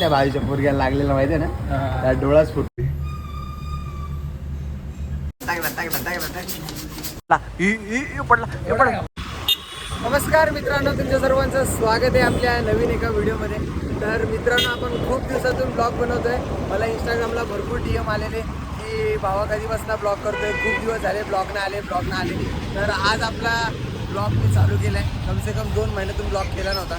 त्या बाजूच्या पोरग्याला लागलेला माहिती आहे ना त्या डोळाच पडला नमस्कार मित्रांनो तुमच्या सर्वांचं स्वागत आहे आपल्या नवीन एका व्हिडिओमध्ये. तर मित्रांनो आपण खूप दिवसातून ब्लॉग बनवतोय. मला इंस्टाग्रामला भरपूर डी एम आलेले. की भावा कधीपासून ब्लॉग करतोय? खूप दिवस झाले ब्लॉग ना आले ब्लॉग ना आले. तर आज आपला ब्लॉग मी चालू केला आहे कमसे कम दोन महिन्यातून ब्लॉग केला नव्हता.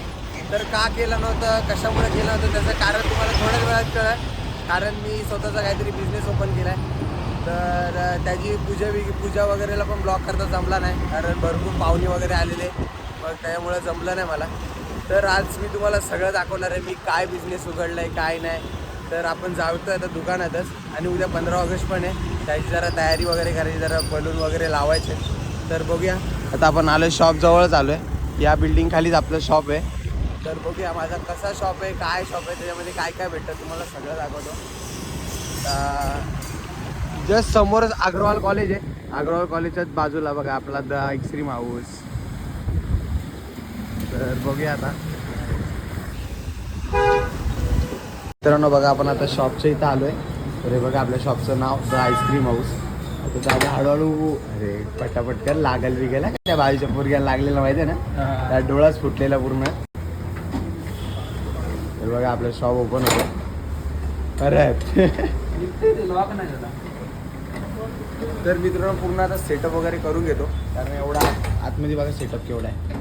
तर का केलं नव्हतं कशामुळे केलं नव्हतं त्याचं कारण तुम्हाला थोड्याच वेळात कळलं. कारण मी स्वतःचा काहीतरी बिझनेस ओपन केला आहे तर त्याची पूजा पूजा वगैरेला पण ब्लॉक करता जमला नाही. कारण भरपूर पाहुणे वगैरे आलेले. मग त्यामुळे जमलं नाही मला. तर आज मी तुम्हाला सगळं दाखवणार आहे मी काय बिझनेस उघडलं आहे काय नाही. तर आपण जाऊतो आता दुकानातच. आणि उद्या पंधरा ऑगस्ट पण आहे. त्याची जरा तयारी वगैरे करायची जरा बलून वगैरे लावायचे. तर बघूया. आता आपण आलो शॉप जवळच आलो आहे या बिल्डिंग खालीच आपलं शॉप आहे. तर बघूया माझा कसा शॉप आहे काय शॉप आहे त्याच्यामध्ये काय काय भेटतं तुम्हाला सगळं दाखवतो. जस्ट समोरच अग्रवाल कॉलेज आहे. अग्रवाल कॉलेजच्याच बाजूला बघा आपला द आईस्क्रीम हाऊस तर बघूया आता. मित्रांनो बघा आपण आता शॉपच्या इथं आलोय. तर हे बघा आपल्या शॉपचं नाव द आईस्क्रीम हाऊस आता दादा हळूहळू अरे पटापट कर लागल बी गेला त्या बाजूच्या पोरग्याला लागलेला माहिती आहे ना त्या डोळाच फुटलेला पूर्ण. बघा आपलं शॉप ओपन होतं. परत लॉक नाही झाला तर मित्रांनो पूर्ण आता सेटअप वगैरे करून घेतो. कारण एवढा आत- आतमध्ये बघा सेटअप केवढा आहे.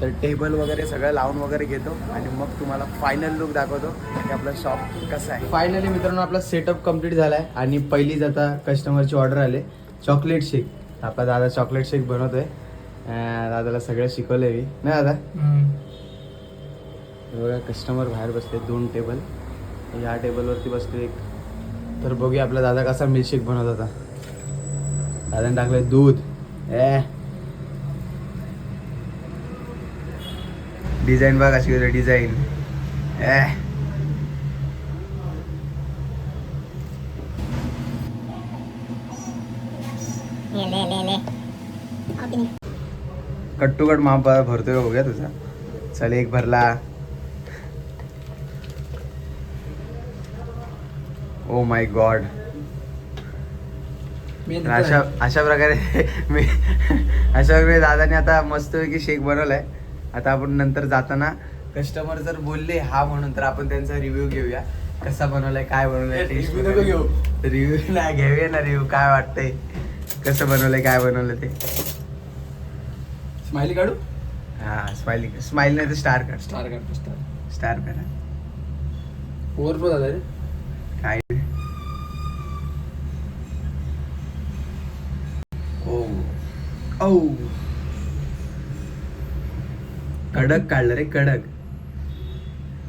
तर टेबल वगैरे सगळं लावून वगैरे घेतो. आणि मग तुम्हाला फायनल लुक दाखवतो की आपला शॉप कसं आहे. फायनली मित्रांनो आपला सेटअप कंप्लीट झाला आहे आणि पहिलीच आता कस्टमरची ऑर्डर आले. चॉकलेट शेक आपला दादा चॉकलेट शेक बनवतोय. दादाला सगळं शिकवलंय मी. ना दादा? हे बघा कस्टमर बाहेर बसले दोन टेबल या टेबलवरती बसले एक. तर बघूया आपला दादा कसा मिल्कशेक बनवत होता. दादाने टाकलं दूध. ए. डिझाईन बघ अशी होती design A. Cut to cut माप भरतोय का बघूया तुझा. चल एक भरला. ओ माय गॉड अशा अशा प्रकारे मी अशा प्रकारे दादाने आता मस्तपैकी शेक बनवलाय. आता आपण नंतर जाताना कस्टमर जर बोलले हा म्हणून तर आपण त्यांचा रिव्ह्यू घेऊया. कसा बनवलाय काय बनवलाय टेस्ट घेऊ. रिव्ह्यू नाही घेऊया ना रिव्ह्यू काय वाटतंय? कसं बनवलंय काय बनवलं ते? स्माइली काढू? हा स्माइली स्माइल नाही तर स्टार कर स्टार काढतो स्टार स्टार करा ओव्हरफ्लो झाला रे. कडक काढलं रे कडक.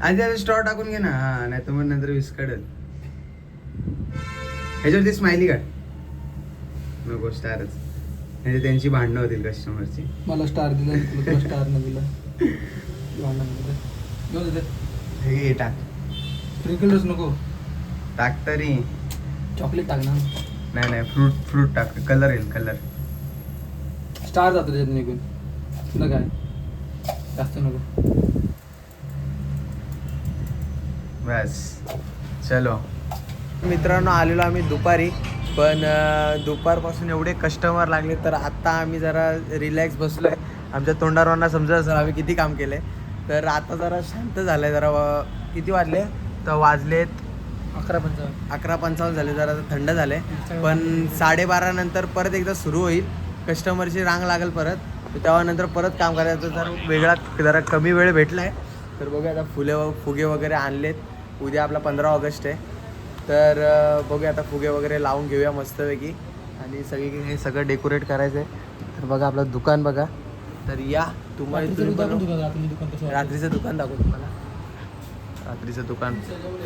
आधी आता स्टॉर टाकून घे ना. हा नाही तर मग नंतर विस्कडल ह्याच्यावरती स्माइली काढ. नको स्टारच म्हणजे त्यांची भांडणं होतील कस्टमरची मला स्टार दिला तुला स्टार न दिला. भांडण दिलं. दे हे टाक. स्प्रिंकलर्स नको. टाक तरी. चॉकलेट टाक ना. नाही नाही फ्रूट फ्रूट टाक. कलर येईल कलर स्टार जातो त्याच्यात निघून. तुला काय? जास्त नको. बस. चलो. मित्रांनो आलेलो आम्ही दुपारी पण अं, दुपारपासून एवढे कस्टमर लागले तर आत्ता आम्ही जरा रिलॅक्स बसलो आहे आमच्या तोंडावरांना समजत असेल आम्ही किती काम केलं आहे तर आता जरा शांत झालं आहे जरा व- किती वाजले? तर वाजलेत अकरा पंचावन्न. अकरा पंचावन्न झाले जरा थंड झाले पण साडेबारा नंतर परत एकदा सुरू होईल. कस्टमरची रांग लागेल परत. तर तेव्हा नंतर परत काम करायचं. जर वेगळा जरा कमी वेळ भेटला आहे तर बघूया आता फुले व फुगे वगैरे आणलेत. उद्या आपला पंधरा ऑगस्ट आहे. तर बघूया आता फुगे वगैरे लावून घेऊया मस्तपैकी. आणि सगळी हे सगळं डेकोरेट करायचं आहे तर बघा आपलं दुकान बघा. तर या तुम्हाला रात्रीचं दुकान? रात्रीचं दाखवू तुम्हाला. रात्रीचं दुकान.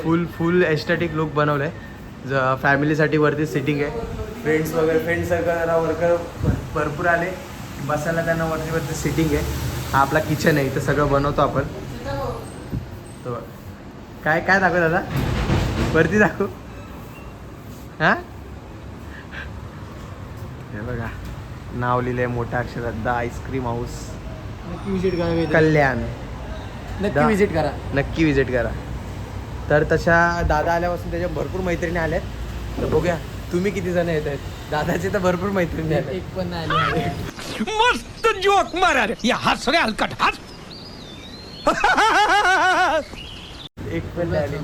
फुल फुल एस्थेटिक लुक बनवलं आहे ज फॅमिलीसाठी वरती सिटिंग आहे. फ्रेंड्स वगैरे फ्रेंड सर्कल वर्कर भरपूर आले. बसायला त्यांना वरती वरती सिटिंग आहे. हा आपला किचन आहे. इथं सगळं बनवतो आपण. तो काय काय दाखव दादा? वरती दाखव. हां? हे बघा. नाव लिहिलंय मोठ्या अक्षरात. The ice cream house. नक्की विजिट करा कल्याण. नक्की विजिट करा. नक्की विजिट करा. तर तशा दादा आल्यापासून त्याच्या भरपूर मैत्रिणी आल्यात. तर बघूया. तुम्ही किती जण येत आहेत? दादाचे तर भरपूर मैत्रिणी आहेत. एक पण नाही आली. मस्त जोक मारा रे. या हस रे हलकट हस एक पण नाही आली.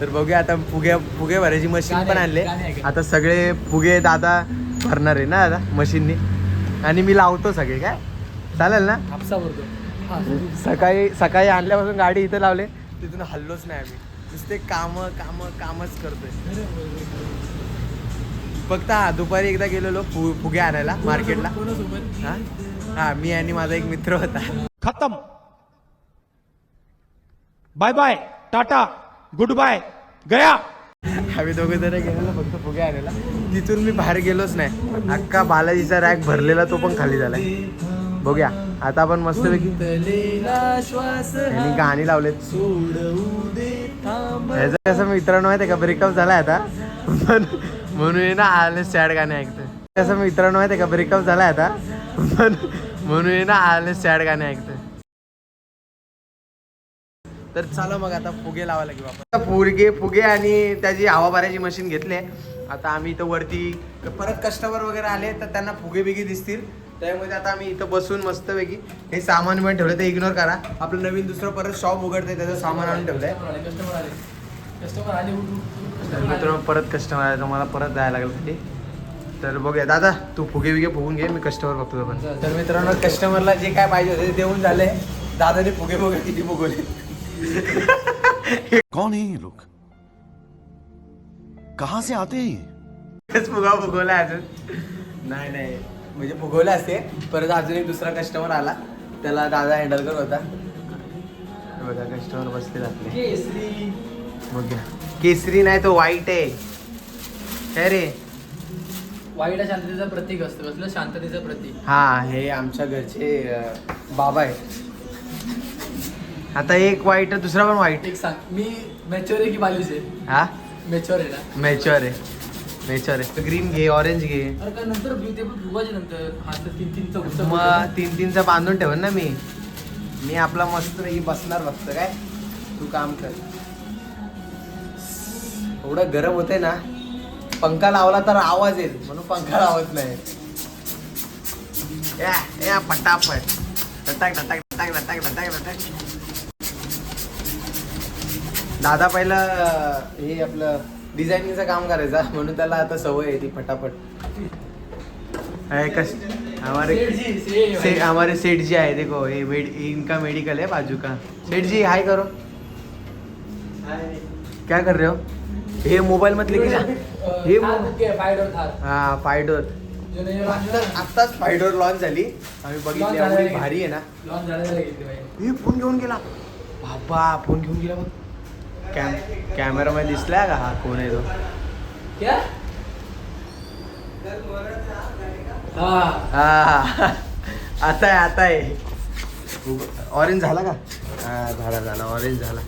तर बघूया आता फुगे फुगे भरायची मशीन गाणे- पण आणले गाणे ऐका. आता सगळे फुगे दादा भरणार आहे ना दादा मशीननी आणि मी लावतो सगळे काय? चालेल ना? हापसा भरतो हा. सकाळी सकाळी आणल्यापासून गाडी इथं लावले. तिथून हल्लोच नाही आम्ही. नुसते काम काम कामच करतोय. फक्त हा दुपारी एकदा गेलेलो फु फुगे आणायला मार्केटला. हा? हा मी आणि माझा एक मित्र होता. खत्म. Bye bye tata good bye गया. आम्ही दोघे जण गेलेलो फक्त फुगे आणायला. तिथून मी बाहेर गेलोच नाही. अख्खा बालाजीचा रॅक भरलेला तो पण खाली झालाय. बघूया. आता आपण श्वास यांनी गाणी लावलेत. ह्याचं कसं मित्रांनो माहिती आहे का? ब्रेकअप झालाय आता. पण म्हणून आहे ना आले सॅड गाणे ऐकतोय तसं मित्रांनो माहिती आहे का? ब्रेकअप झालाय आता. पण म्हणून आहे ना आले सॅड गाणे ऐकतोय तर चला मग आता फुगे लावायला घेऊ आपण. फुगे फुगे आणि त्याची हवा भरायची मशीन घेतले आता आम्ही इथं वरती परत कस्टमर वगैरे आले तर त्यांना फुगे बिगे दिसतील. त्यामुळे आता आम्ही इथं बसून मस्तपैकी हे सामान पण ठेवलं ते इग्नोर करा. आपलं नवीन दुसरं परत शॉप उघडतंय त्याचं सामान आणून ठेवलंय. कस्टमर आले. कस्टमर आले तर मित्रांनो परत कस्टमर आहे मला परत जायला लागेल खाली तर बघूया दादा तू फुगे बिगे फुगून घे मी कस्टमर बघतो पण तर मित्रांनो कस्टमरला जे काय पाहिजे होते ते देऊन झाले. दादाने फुगे फुगे किती फुगवले. कौन है ये लोग? कहां से आते हैं फुगा फुगवला अजून. नाही नाही. म्हणजे फुगवले असते परत अजून एक दुसरा कस्टमर आला. त्याला दादा हँडल करत होता. हे बघा कस्टमर बसले आपले. केसरी. बघूया. केसरी नाही तो व्हाईट आहे. काय रे? वाईट शांततेचं प्रतीक असतं कसलं? शांततेचं प्रतीक. हा. हे आमच्या घरचे अं, बाबा आहे आता एक वाईट आहे, दुसरा पण वाईट एक सांग. मी मॅच्युअर आहे की बालिश आहे? हा? मॅच्युअर आहे ना? मॅच्युअर आहे. मॅच्युअर आहे. ग्रीन घे ऑरेंज घे. अरे नंतर ब्ल्यू ते पण नंतर. हा तर तीन तीन चौक मग तीन तीनचा बांधून ठेवन ना मी. मी आपला मस्त बसणार फक्त काय? तू काम कर. एवढं गरम होते ना पंखा लावला तर आवाज येईल म्हणून पंखा लावत नाही. या या पटापट. टटाक टटाक टटाक टटाक टटाक टटाक. दादा पहिलं हे आपलं डिझायनिंगचं काम करायचा म्हणून त्याला आता सवय आहे ती फटाफट है, कस हमारे से हमारे सेठ जी आए देखो ये मेड, इनका मेडिकल है बाजू का सेठ जी हाय करो. क्या कर रहे हो? हे मोबाईल मधले की ना? हे हा फायडोर जो नाही आत्ताच फायडोर लॉन्च झाली. आम्ही बघितली एवढी. भारी आहे ना. हे फोन घेऊन गेला. बाबा फोन घेऊन गेला बघ. कॅम कॅमेरामध्ये दिसलाय का? हा कोण आहे तो? क्या? हा. हा आता आहे आता आहे. ऑरेंज झाला का? हा झाला झाला. ऑरेंज झाला.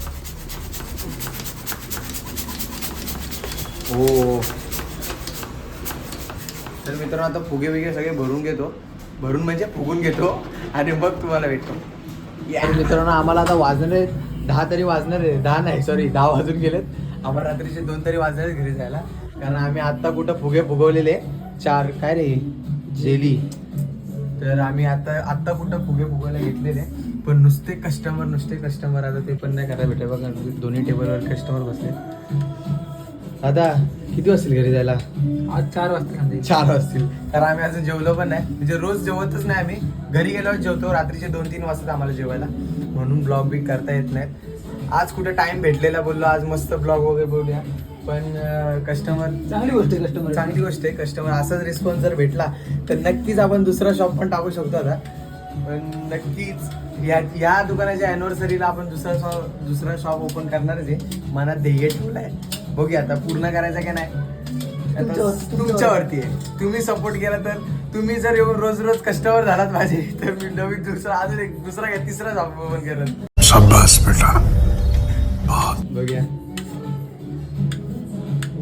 हो. तर मित्रांनो आता फुगे वगैरे सगळे भरून घेतो. भरून म्हणजे फुगून घेतो आणि मग तुम्हाला भेटतो. तर मित्रांनो आम्हाला आता वाजणार आहे दहा तरी वाजणार आहे. दहा नाही सॉरी दहा वाजून गेलेत. आम्हाला रात्रीचे दोन तरी वाजणार आहेत घरी जायला. कारण आम्ही आत्ता कुठं फुगे फुगवलेले चार काय रे? जेली. तर आम्ही आता आत्ता कुठं फुगे फुगायला घेतलेले पण नुसते कस्टमर नुसते कस्टमर आता ते पण नाही करायला भेटेल. बघा दोन्ही टेबलवर कस्टमर बसले आता किती वाजतील घरी जायला? आज चार वाजता चार वाजतील. कारण आम्ही अजून जेवलो पण नाही. म्हणजे रोज जेवतच नाही आम्ही. घरी गेल्यावर जेवतो. रात्रीचे दोन तीन वाजता आम्हाला जेवायला. म्हणून ब्लॉग बी करता येत नाहीत आज कुठे टाइम भेटलेला बोललो. आज मस्त ब्लॉग वगैरे बोलूया. पण कस्टमर चांगली गोष्ट आहे कस्टमर चांगली गोष्ट आहे. कस्टमर असाच रिस्पॉन्स जर भेटला तर नक्कीच आपण दुसरा शॉप पण टाकू शकतो आता. पण नक्कीच या या दुकानाच्या अॅनिव्हर्सरीला आपण दुसरा शॉप दुसरा शॉप ओपन करणारच आहे. मनात ध्येय ठेवलंय. बघूया आता पूर्ण करायचं की नाही? आता तुमच्यावर- तुमच्यावरती आहे. तुम्ही सपोर्ट केला तर तुम्ही जर येऊन रोज रोज कस्टमर झालात माझे तर मी नवीन दुसरा अजून एक दुसरा काय तिसरा शॉप ओपन करत बघूया.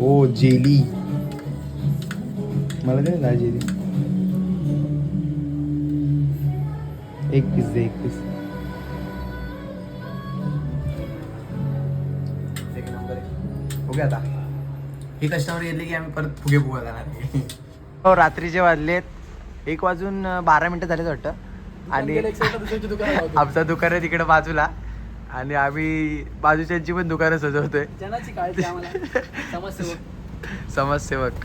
ओ जेली. मला दे ना जेली? एक पीस दे एक पीस बघूया आता. ही कस्टमर येतली की आम्ही परत फुगे फुगा जाणार हो रात्रीचे वाजलेत एक वाजून बारा मिनिटं झालेत वाटतं. आणि आमचं दुकान आहे तिकडे बाजूला. आणि आम्ही बाजूच्यांची पण दुकानं सजवतोय. समाजसेवक.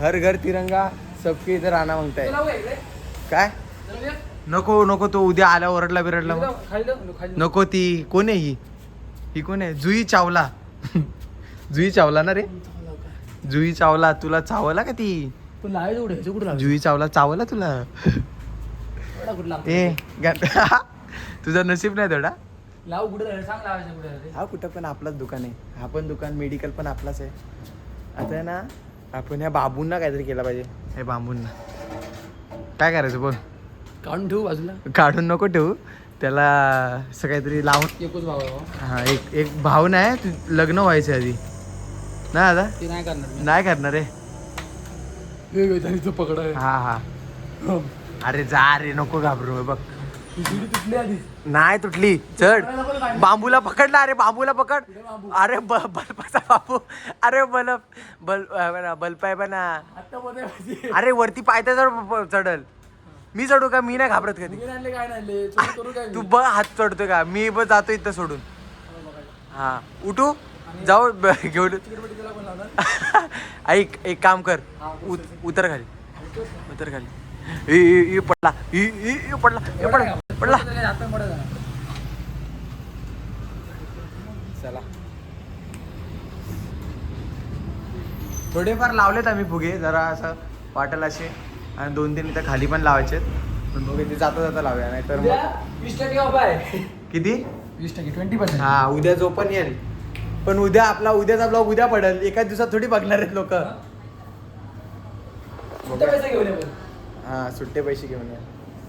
हर घर तिरंगा सबके इथं राहणं मागताय. काय? नको नको तो उद्या आल्या ओरडला बिरडला. नको ती कोण आहे ही? ही कोण आहे? जुई चावला. जुई चावला ना रे? जुई चावला तुला चावला का ती? जुई चावला चावला तुला? ए तुझं नसीब नाही थोडा लाव कुठे सांग लावायचं कुठे? हा कुठं पण आपलाच दुकान आहे. हा पण दुकान मेडिकल पण आपलाच आहे. आता आहे ना आपण ह्या बाबूंना काहीतरी केलं पाहिजे. हे बांबूंना. काय करायचं बोल? काढून ठेवू बाजूला? काढून नको ठेवू. त्याला असं काहीतरी लावून एकच भाव आहे भाऊ. हा एक एक भाव नाही तू- लग्न व्हायचं आधी. ना दादा? ते नाही करणार मी. नाही करणार रे. हे पकड आहे. हा हा. अरे जा रे नको घाबरू हे बघ. ही शिडी तुटली आधी. नाही तुटली. चढ. बांबूला पकडला अरे बांबूला पकड. अरे ब- बल्बाचा बांबू. अरे बल्ब बल बल्ब आहे पण आता मध्ये पाहिजे अरे वरती पायथा चढ चढल. मी चढू का? मी नाही घाबरत कधी. काय नाही करू काय? तू बघ हात चढतोय का? मी बघ जातो इथं सोडून. हा. उठू? जाऊ ब- घेऊन. ऐक एक काम कर. उत- उतर खाली. उतर? खाली. पडला. पडला. ए, पडला. पडला. चला. थोडेफार लावलेत आम्ही फुगे जरा असं वाटेल असे. आणि दोन तीन इथं खाली पण लावायचे पण बघे ते जाता जाता लावूया नाही तर मग वीस टक्के ऑफ आहे. किती? वीस टक्के ट्वेंटी पर्सेंट हा उद्या जो पण येईल. पण उद्या आपला उद्याचा ब्लॉग उद्या पडेल. एका दिवसात थोडी बघणार आहेत लोक. हा? सुट्टे पैसे घेऊन या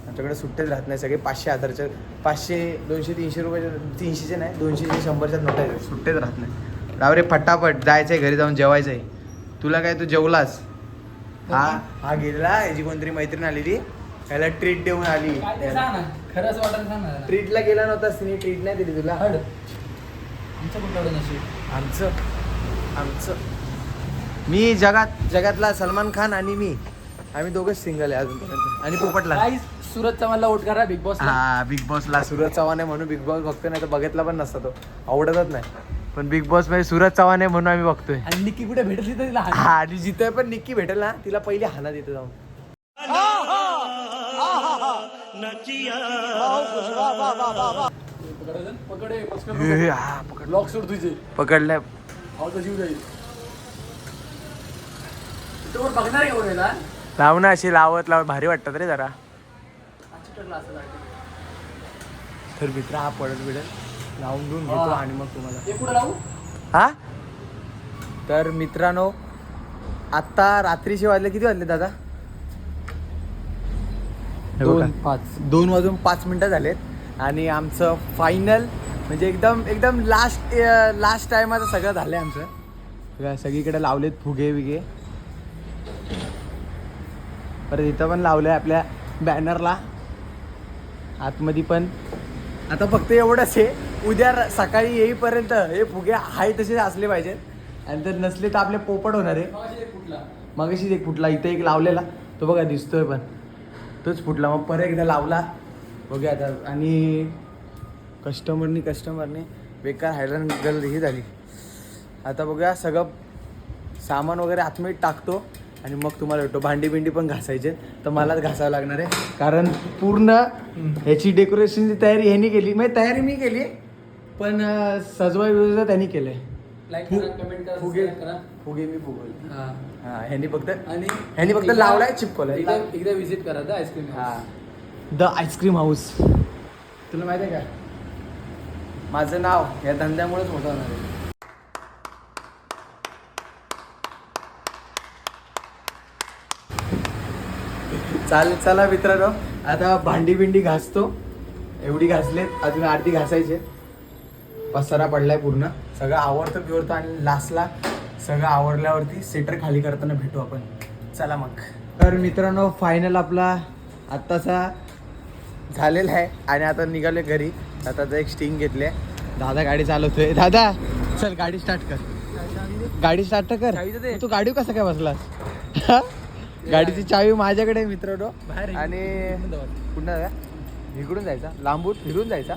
आमच्याकडे सुट्टेच राहत नाही सगळे पाचशे हजारचे पाचशे दोनशे तीनशे रुपयाचे तीनशेचे नाही दोनशेचे शंभरच्या नोट आहेत. सुट्टेच राहत नाही. राव रे फटाफट जायचंय घरी जाऊन जेवायचंय. तुला काय तू जेवलास? हा? हा गेला याची कोणतरी मैत्रीण आलेली. याला ट्रीट देऊन आली. काय ते सांग ना खरं असं वाटत सांग ना. ट्रीटला गेला नव्हतास तिने ट्रीट नाही दिली तुला. हड. आमचं नशीब? आमचं. आमचं. मी जगात जगातला सलमान खान आणि मी. आम्ही दोघंच सिंगल आहे अजूनपर्यंत आणि पोपटला. काही सुरत चव्हाणला वोट करा बिग बॉस हा बिग बॉसला सूरज चव्हाण आहे म्हणून बिग बॉस बघतोय नाही तर बघितला पण नसता तो. आवडतच नाही. पण बिग बॉसमध्ये सूरज चव्हाण आहे म्हणून आम्ही बघतोय आणि निक्की कुठे भेटली तर तिला हाण. हा आणि जिथे पण निक्की भेटेल ना तिला पहिली हाना देते जाऊन पकडायचं? पकड हे, पचकन हे, नको. हा, पकड लॉक सोड तुझे पकडलाय आवाज जीव जाईल तो वर बघणार आहे? लाव ना अशी लावत लावत भारी वाटतात रे जरा. तर मित्र हा पडत बिडत लावून घेऊन घेतो हा. आणि मग तुम्हाला. हे लावू? हा? तर मित्रांनो आत्ता रात्रीचे वाजले किती वाजले दादा? हे बघा. दोन पाच. दोन वाजून पाच मिनटं झालेत. आणि आमचं फायनल म्हणजे एकदम एकदम लास्ट लास्ट टायमाचं सगळं झालं आहे आमचं. बघा, सगळीकडे लावलेत फुगे विगे परत इथं पण लावलं आहे आपल्या बॅनरला आतमध्ये पण. आता फक्त एवढंच आहे. उद्या सकाळी येईपर्यंत हे फुगे आहे तसे असले पाहिजेत. आणि जर नसले तर आपले पोपट होणार आहे. मगाशी एक फुटला मगाशीच एक फुटला इथं एक लावलेला. तो बघा दिसतोय पण. तोच फुटला. मग परत एकदा लावला. बघूया आता. आणि कस्टमरनी कस्टमरने बेकार हैराण गल ही झाली. आता बघूया सगळं सामान वगैरे आतमध्ये टाकतो आणि मग तुम्हाला भेटतो. भांडी बिंडी पण घासायचे तर मलाच घासावं लागणार आहे. कारण पूर्ण ह्याची डेकोरेशनची तयारी ह्यांनी केली. म्हणजे तयारी मी केली. पण अं, सजवाई विजवा त्यांनी केलंय. लाईक करा कमेंट करा फुगे subscribe करा. फुगे मी फुगवले. हा. हा ह्यांनी फक्त आणि ह्यांनी फक्त एकदा- लावलाय चिपकवलाय. एकदा एकदा विजिट करा द आईस्क्रीम हा. द आईस्क्रीम हाऊस तुला माहिती आहे का? माझं नाव या धंद्यामुळेच मोठं होणार आहे. चालेल चला मित्रांनो आता भांडी बिंडी घासतो. एवढी घासलेत अजून अर्धी घासायचे पसारा पडलाय पूर्ण. सगळं आवडतं बिवडतं आणि लास्टला सगळं आवरल्यावरती सेटर खाली करताना भेटू आपण. चला मग. तर मित्रांनो फायनल आपला आत्ताचा झालेला आहे. आणि आता निघाले घरी. आता एक स्टिंग घेतले दादा गाडी चालवतोय. दादा चल गाडी स्टार्ट कर. गाडी स्टार्ट तर कर. तू. गाडी कसा काय बसलास? गाडीची चावी माझ्याकडे आहे मित्रांनो. आणि पुन्हा. इकडून जायचा? लांबून फिरून जायचा?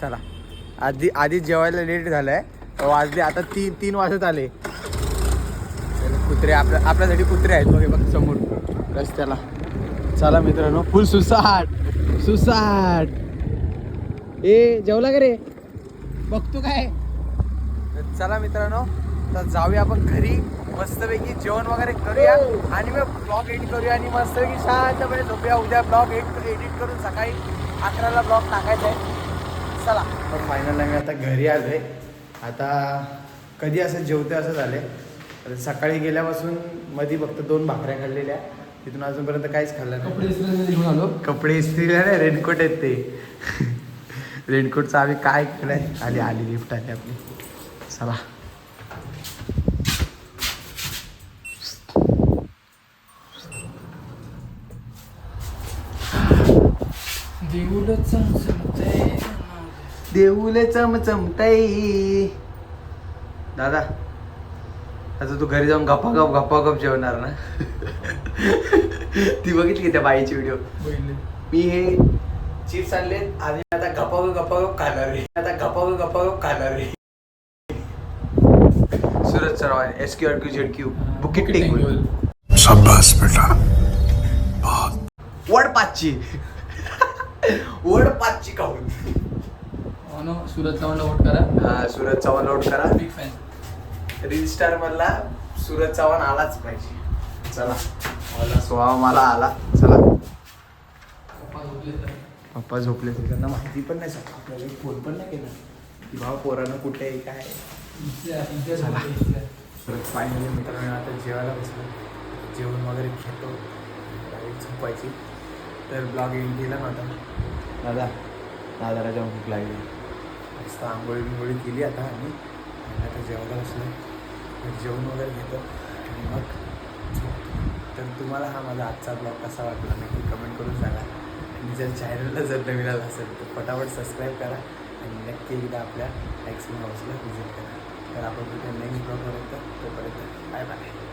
चला. आधी आधी जेवायला लेट झालंय. वाजले आता तीन तीन वाजत आले. चला, कुत्रे आपल्या आपल्यासाठी कुत्रे आहेत बघे बघ समोर. रस्त्याला. चला मित्रांनो फुल सुसाट सुसाट. ए जेवला का रे? बघतो काय? चला मित्रांनो तर जाऊया आपण घरी. मस्तपैकी जेवण वगैरे करूया आणि मग ब्लॉग एडिट करूया आणि मस्तपैकी शांतपणे झोपूया. उद्या ब्लॉग एडिट करून सकाळी अकराला ब्लॉग टाकायचा आहे. चला. तर फायनल मी आता घरी आलो आहे आता कधी असं जेवते असं झालं आहे सकाळी गेल्यापासून मध्ये फक्त दोन भाकऱ्या खाल्लेल्या. तिथून अजूनपर्यंत काहीच खाल्लं नाही. कपडे इस्त्री घेऊन आलो? कपडे इस्त्रीला नाही रेनकोट आहेत ते. रेनकोटचं आम्ही काय केलंय? आली आली लिफ्ट आली आपली. चला. चमचमतंय. देऊले चमचमताई दादा आता तू घरी जाऊन गप्पा गप गप्पा गप जेवणार ना? ती बघितली त्या बाईची व्हिडिओ. मी हे चिप्स आणले आणि आता गप्पा गप्पा गप खाणार रे आता गप्पा गप्पा गप खाणार रे Suraj Chavan S Q R Q Z Q बुकिट टेकून शाबाश बेटा वड पाचची वड पाचची खाऊन. हो ना, सुरत चव्हाणला वोट करा. हा सूरज चव्हाण लोड करा. बिग फॅन रील स्टार मधला सूरज चव्हाण आलाच पाहिजे. चला. मला स्वभाव मला आला. चला. पप्पा झोपले तर. त्यांना माहिती पण नाही सांग आपल्याला एक फोन पण नाही केला. की भावा पोरानं कुठे आहे काय आहे. चला. परत फायनली मित्रांनो आता जेवायला बसलो. जेवण वगैरे घेतो. डायरेक्ट झोपायची. तर ब्लॉग एंड केला आता. दादा. दादाला जेवण भूक लागली मस्त आंघोळी बिंगोळी केली आता आम्ही. आणि आता जेवायला बसलो जेवण वगैरे घेतो. आणि मग तर तुम्हाला हा माझा आजचा ब्लॉग कसा वाटला नक्की कमेंट करून सांगा. आणि जर चॅनलला जर नवीन आला असेल तर फटाफट सबस्क्राईब करा. आणि नक्की एकदा आपल्या एक्सप्लेन हाऊसला व्हिजिट करा. तर आपण तिथे नेक्स्ट ब्लॉगपर्यंत तोपर्यंत बाय बाय